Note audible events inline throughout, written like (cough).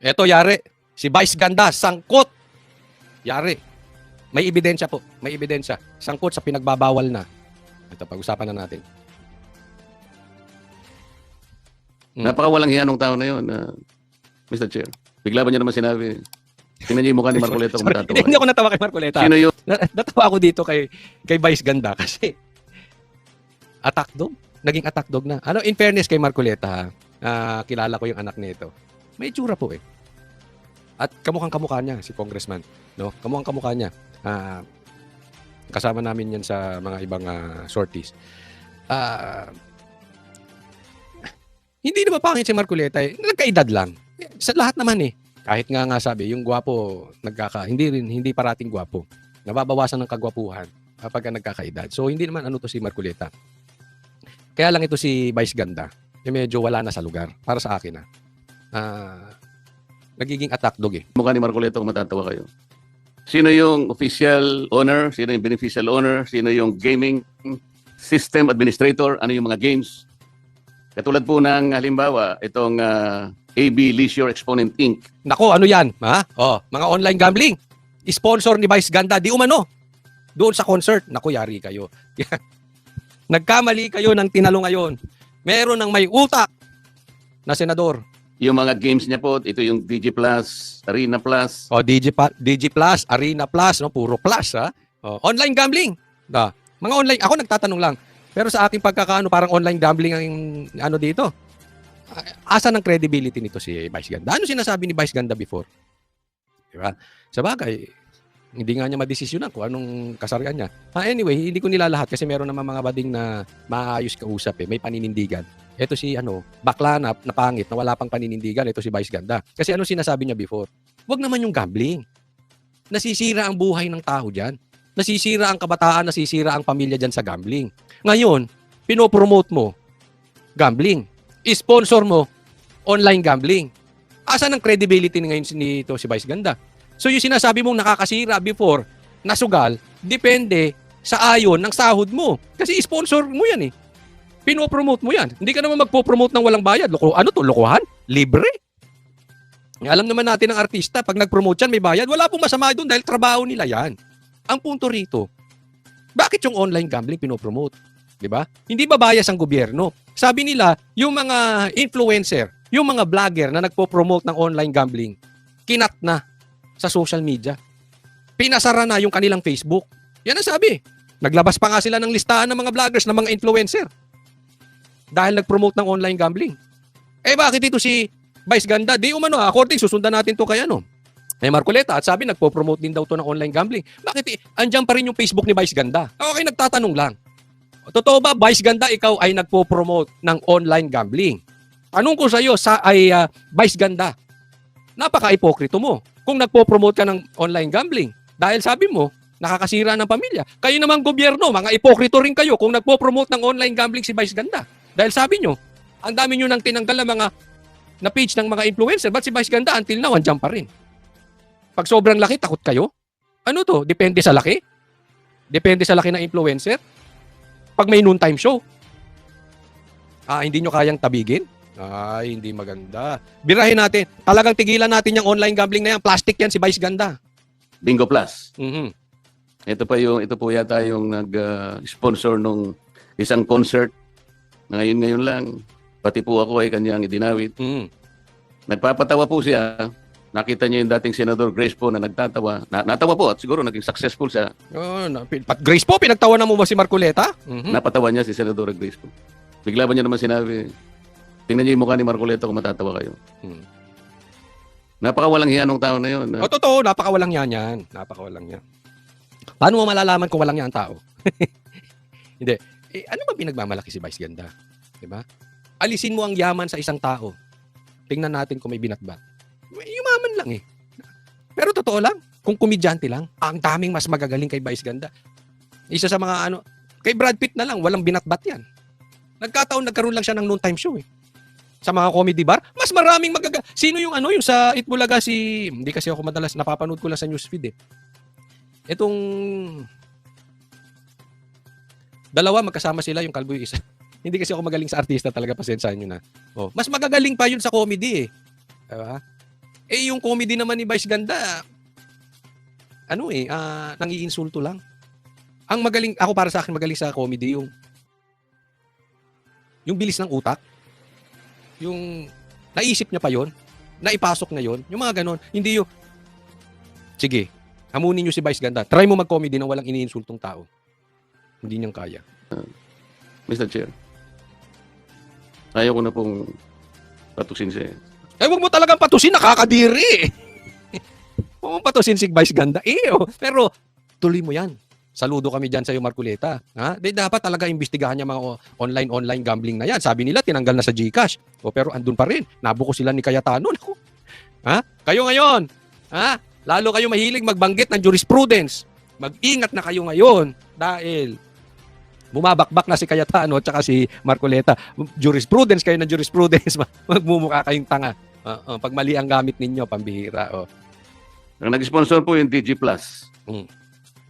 Eto, yari. Si Vice Ganda, sangkot. Yari. May ebidensya po. May ebidensya. Sangkot sa pinagbabawal na. Ito, pag-usapan na natin. Hmm. Napakawalang hiya nung tao na yun, ah, Mr. Chair. Bigla ba niya naman sinabi, tingnan niyo yung mukha ni (laughs) Marcoleta kung matatawa. hindi, ako natawa kay Marcoleta. Sino yung Na, natawa ako dito kay kay Vice Ganda (laughs) kasi attack dog. Naging attack dog na. Ano, in fairness kay Marcoleta, ah, kilala ko yung anak nito. May itsura po eh. At kamukhang kamukha niya, si congressman. No? Kamukhang kamukha niya. Ah, kasama namin yan sa mga ibang ah, sorties. Ah, hindi naman pangit si Marcoleta eh. Nagkaedad lang. Sa lahat naman eh. Kahit nga nga sabi, yung gwapo, nagkaka, hindi rin, hindi parating gwapo. Nababawasan ng kagwapuhan kapag nagkakaedad. So, hindi naman ano to si Marcoleta. Kaya lang ito si Vice Ganda, eh medyo wala na sa lugar. Para sa akin ah. Ah, nagiging attack dog eh. mukha ni Marcoleta kung matatawa kayo? Sino yung official owner? Sino yung beneficial owner? Sino yung gaming system administrator? Ano yung mga games? Katulad po ng halimbawa, itong ah, AB Leisure Exponent Inc. Nako, ano yan? Ha? Oh, mga online gambling. Sponsor ni Vice Ganda, di umano. Doon sa concert. Nako, yari kayo. (laughs) Nagkamali kayo ng tinalo ngayon. Meron ng may utak na senador. Yung mga games niya po, ito yung DG Plus, Arena Plus. O, DG, pa- DG Plus, Arena Plus, no? puro plus, ha? O, online gambling. Da. Mga online, ako nagtatanong lang. Pero sa aking pagkakaano, parang online gambling ang ano dito. Asa ng credibility nito si Vice Ganda? Ano sinasabi ni Vice Ganda before? Di ba? Sa bagay, hindi nga niya madesisyonan kung anong kasarian niya. Ah, anyway, hindi ko nilalahat kasi meron naman mga bading na maayos kausap eh. May paninindigan. Ito si ano, bakla na, na pangit na wala pang paninindigan. Ito si Vice Ganda. Kasi ano sinasabi niya before? Huwag naman yung gambling. Nasisira ang buhay ng tao dyan. Nasisira ang kabataan, nasisira ang pamilya dyan sa gambling. Ngayon, pinopromote mo gambling. Sponsor mo online gambling. Asan ang credibility ngayon nito si Vice Ganda? So yung sinasabi mong nakakasira before, nasugal, depende sa ayon ng sahod mo. Kasi sponsor mo yan eh. Pinopromote mo yan. Hindi ka naman magpo-promote ng walang bayad. Loko, ano to, lokohan? Libre? Alam naman natin ng artista, pag nag-promote yan, may bayad. Wala pong masama doon dahil trabaho nila yan. Ang punto rito, bakit yung online gambling pinopromote? 'Di ba? Hindi ba bias ang gobyerno? Sabi nila, yung mga influencer, yung mga vlogger na nagpo-promote ng online gambling, kinat na sa social media. Pinasara na yung kanilang Facebook. Yan ang sabi. Naglabas pa nga sila ng listahan ng mga vloggers, ng mga influencer. Dahil nag-promote ng online gambling. Eh bakit ito si Vice Ganda? Di umano, ah, according susundan natin to kay ano. Eh Marcoleta at sabi nagpo-promote din daw to ng online gambling. Bakit eh, andyan pa rin yung Facebook ni Vice Ganda? Okay, nagtatanong lang. Totoo ba, Vice Ganda, ikaw ay nagpo-promote ng online gambling? Tanong ko sa iyo, sa ay ah, Vice Ganda, napaka-ipokrito mo kung nagpo-promote ka ng online gambling. Dahil sabi mo, nakakasira ng pamilya. Kayo naman gobyerno, mga ipokrito rin kayo kung nagpo-promote ng online gambling si Vice Ganda. Dahil sabi nyo, ang dami nyo nang tinanggal ng mga na page ng mga influencer. Ba't si Vice Ganda until now, andyan pa rin? Pag sobrang laki, takot kayo? Ano to? Depende sa laki? Depende sa laki ng influencer? Pag may noontime show, ah, hindi nyo kayang tabigin? Ay, hindi maganda. Birahin natin. Talagang tigilan natin yung online gambling na yan. Plastic yan si Vice Ganda. Bingo Plus. Mhm. Ito pa yung ito po yata yung nag-sponsor nung isang concert na ngayon ngayon lang. Pati po ako ay kanyang idinawit. Mhm. Nagpapatawa po siya. Nakita niya yung dating Senador Grace po na nagtatawa. Na, natawa po at siguro naging successful siya. Oh, na, pat Grace po, pinagtawanan mo ba si Marcoleta? Mhm. Napatawa niya si Senador Grace po. Bigla ba niya naman sinabi, tingnan niyo yung mukha ni Marcoleta kung matatawa kayo. Mhm. Napakawalang hiya nung tao na yun. O totoo, napakawalang yan yan. Napakawalang yan. Paano mo malalaman kung walang yan ang tao? (laughs) Hindi. Eh, ano ba pinagmamalaki si Vice Ganda? Di ba? Alisin mo ang yaman sa isang tao. Tingnan natin kung may binatbat. Yumaman lang eh. Pero totoo lang, kung komedyante lang, ang daming mas magagaling kay Vice Ganda. Isa sa mga ano, kay Brad Pitt na lang, walang binatbat yan. Nagkataon, nagkaroon lang siya ng noontime show eh. Sa mga comedy bar, mas maraming magaga... Sino yung ano, yung sa Itbulaga si... Hindi kasi ako madalas, napapanood ko lang sa newsfeed eh. Itong... Dalawa, magkasama sila, yung kalbo yung isa. (laughs) Hindi kasi ako magaling sa artista talaga, pasensyahan nyo na. Oh, mas magagaling pa yun sa comedy eh. Diba? Eh, yung comedy naman ni Vice Ganda, ano eh, ah, nangiinsulto lang. Ang magaling, ako para sa akin magaling sa comedy, yung yung bilis ng utak. Yung naisip niya pa yon naipasok na yon yung mga ganon. Hindi yung, sige, hamunin niyo si Vice Ganda. Try mo mag-comedy na walang iniinsultong tao. Hindi niyang kaya. Mr. Chair. Ayaw ko na pong patusin siya. Eh, wag mo talagang patusin, nakakadiri. (laughs) Huwag mo patusin si Vice Ganda. Eh, oh. pero tuloy mo yan. Saludo kami dyan sa iyo, Marculeta. Ha? Di, dapat talaga imbestigahan niya mga online-online gambling na yan. Sabi nila, tinanggal na sa Gcash. O, pero andun pa rin. Nabuko sila ni Cayetano. Naku. (laughs) Ha? Kayo ngayon, ha? lalo kayo mahilig magbanggit ng jurisprudence. Mag-ingat na kayo ngayon dahil bumabakbak na si Cayetano at saka si Marcoleta. Jurisprudence kayo ng jurisprudence. (laughs) Magmumukha kayong tanga. Oo, pag mali ang gamit ninyo, pambihira. Oh. Ang nag-sponsor po yung DG Plus. Mm.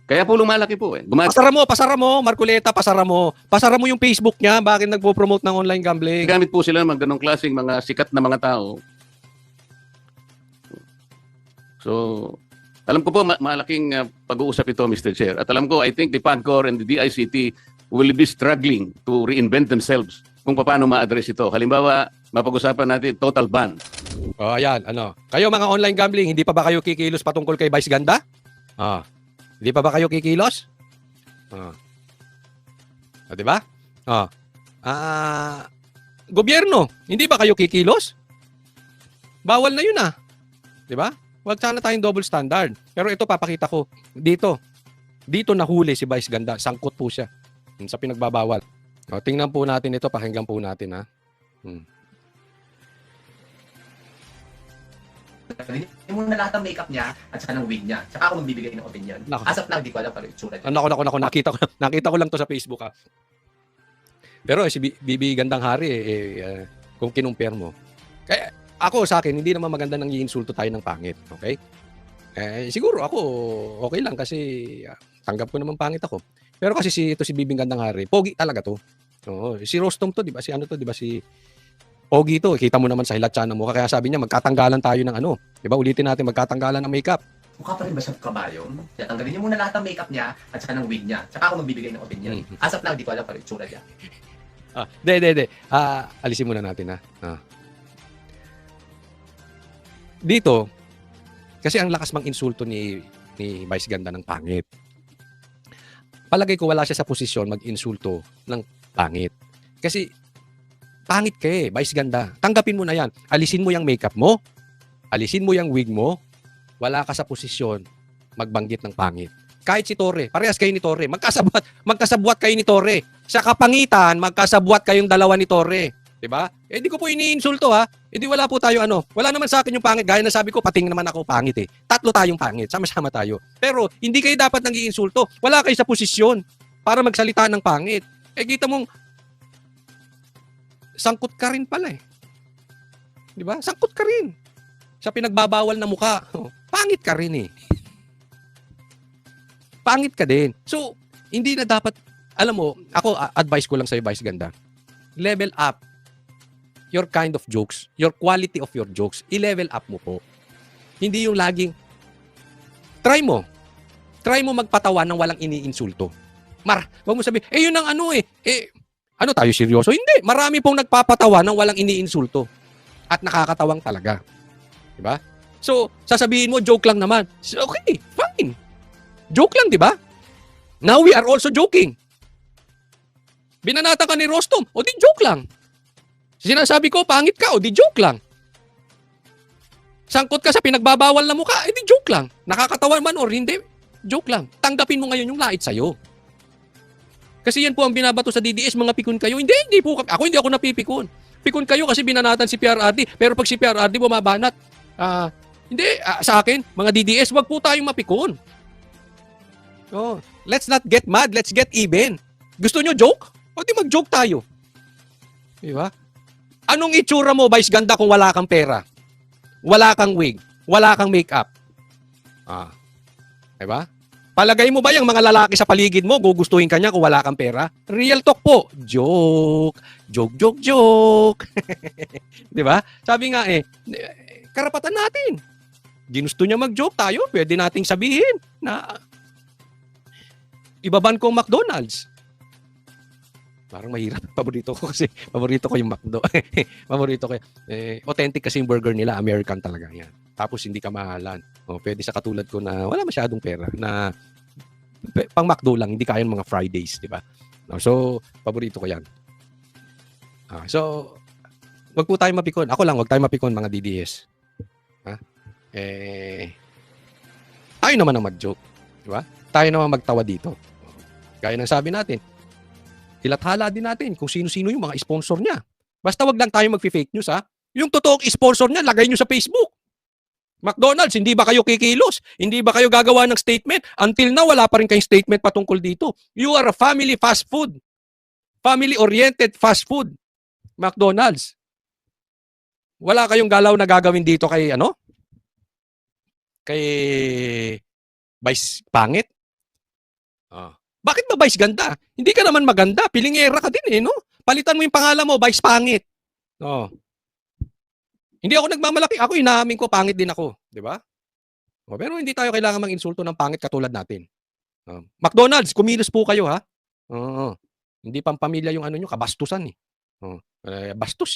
Kaya po lumalaki po eh. Gumag- Pasara mo, pasara mo, Marcoleta, pasara mo. Pasara mo yung Facebook niya, bakit nagpo-promote ng online gambling? gamit po sila ng mga ganong klaseng mga sikat na mga tao. So, alam ko po ma- malaking uh, pag-uusap ito, Mr. Chair. At alam ko, I think the PAGCOR and the DICT will be struggling to reinvent themselves kung paano ma-address ito. Halimbawa, mapag-usapan natin total ban. Oh, ayan, ano. Kayo mga online gambling, hindi pa ba kayo kikilos patungkol kay Vice Ganda? Ah. Hindi pa ba kayo kikilos? Ah. Ah, 'di ba? Ah. Ah, gobyerno, hindi ba kayo kikilos? Bawal na 'yun ah. 'Di ba? Huwag sana tayong double standard. Pero ito papakita ko dito. Dito nahuli si Vice Ganda, sangkot po siya sa pinagbabawal. O, tingnan po natin ito, pakinggan po natin ha. Hindi mo na lahat ng makeup niya at saka ng wig niya. Tsaka ako magbibigay ng opinion. Nako. As of now, di ko alam paano yung itsura niya. Nako, nako, nako, nakita ko, (laughs) nakita ko lang to sa Facebook ha. Pero eh, si Bi- Bibi Gandang Hari, eh, eh, ah, kung kinumpir mo. Kaya ako sa akin, hindi naman maganda nang iinsulto tayo ng pangit. Okay? Eh, siguro ako, okay lang kasi ah, tanggap ko naman pangit ako. Pero kasi si, ito si Bibi Gandang Hari, pogi talaga to. Oo, si Rostom to, di ba? Si ano to, di ba? Si Pogi to, kita mo naman sa hilatsa ng mukha. Kaya sabi niya, magkatanggalan tayo ng ano. Di ba? Ulitin natin, magkatanggalan ng makeup. Mukha pa rin ba siyang kabayo? Kaya tanggalin niyo muna lahat ng makeup niya at saka ng wig niya. Tsaka ako magbibigay ng opinion. Mhm. As of now, di ko alam paano yung itsura niya. Ah, de, de, de. Ah, alisin muna natin ha. Ah. Dito, kasi ang lakas mang insulto ni ni Vice Ganda ng pangit. Palagay ko wala siya sa posisyon mag-insulto ng pangit. Kasi pangit ka eh, Vice Ganda. Tanggapin mo na yan. Alisin mo yung makeup mo. Alisin mo yung wig mo. Wala ka sa posisyon magbanggit ng pangit. Kahit si Torre, parehas kayo ni Torre. Magkasabwat, magkasabwat kayo ni Torre. Sa kapangitan, magkasabwat kayong dalawa ni Torre. 'Di ba? Eh di ko po iniinsulto ha. Eh di wala po tayo ano. Wala naman sa akin yung pangit. Gaya na sabi ko, pating naman ako pangit eh. Tatlo tayong pangit. Sama-sama tayo. Pero hindi kayo dapat nang iinsulto. Wala kayo sa posisyon para magsalita ng pangit. Eh kita mong sangkot ka rin pala eh. 'Di ba? Sangkot ka rin. Sa pinagbabawal na mukha. (laughs) Pangit ka rin eh. Pangit ka din. So, hindi na dapat alam mo, ako advice ko lang sa Vice Ganda. Level up your kind of jokes, your quality of your jokes. I-level up mo po. Hindi yung laging try mo. Try mo magpatawa ng walang iniinsulto. Mar, wag mo sabihin, eh yun ang ano eh. Eh, ano tayo seryoso? Hindi. Marami pong nagpapatawa ng walang iniinsulto. At nakakatawang talaga. Diba? So, sasabihin mo, joke lang naman. Okay, fine. Joke lang, di ba? Now we are also joking. Binanata ka ni Rostom, o di joke lang. Sinasabi ko, pangit ka, o di joke lang. Sangkot ka sa pinagbabawal na mukha, eh di joke lang. Nakakatawa man or hindi, joke lang. Tanggapin mo ngayon yung lait sa'yo. Kasi yan po ang binabato sa DDS, mga pikon kayo. Hindi, hindi po. Ako hindi ako napipikon. Pikon kayo kasi binanatan si PRRD. Pero pag si PRRD bumabanat, ah, hindi, ah, sa akin, mga DDS, wag po tayong mapikon. Oh, let's not get mad, let's get even. Gusto nyo joke? O di mag-joke tayo. Di ba? Anong itsura mo, Vice Ganda, kung wala kang pera? Wala kang wig, wala kang makeup. Ah. Di ba? Palagay mo ba yung mga lalaki sa paligid mo, gugustuhin ka niya kung wala kang pera? Real talk po. Joke. Joke, joke, joke. (laughs) Ba? Sabi nga eh, karapatan natin. Ginusto niya mag-joke tayo, pwede nating sabihin na ibaban ko McDonald's. Parang mahirap. (laughs) Paborito ko kasi, paborito ko yung McDo. (laughs) paborito ko. Eh, authentic kasi yung burger nila, American talaga yan. Tapos hindi ka mahalan. O, pwede sa katulad ko na wala masyadong pera na pang McDo lang, hindi kaya ng mga Fridays, di ba? So, paborito ko yan. Ah, so, wag po tayo mapikon. Ako lang, wag tayo mapikon mga DDS. Ha? Eh, tayo naman ang mag-joke. Di ba? Tayo naman magtawa dito. Gaya ng sabi natin, ilathala din natin kung sino-sino yung mga sponsor niya. Basta wag lang tayo mag-fake news ha. Yung totoong sponsor niya, lagay nyo sa Facebook. McDonald's, hindi ba kayo kikilos? Hindi ba kayo gagawa ng statement? Until now, wala pa rin kayong statement patungkol dito. You are a family fast food. Family-oriented fast food. McDonald's. Wala kayong galaw na gagawin dito kay ano? Kay Vice Pangit? Ah. Bakit ba Vice ganda? Hindi ka naman maganda. Pilingera ka din eh, no? Palitan mo yung pangalan mo, Vice Pangit. Oh. Hindi ako nagmamalaki. Ako inamin ko, pangit din ako. Di ba? O, pero hindi tayo kailangan mang insulto ng pangit katulad natin. Oh. McDonald's, kumilos po kayo ha. Oo. Hindi pang pamilya yung ano nyo, kabastusan eh. Oh. Eh, bastos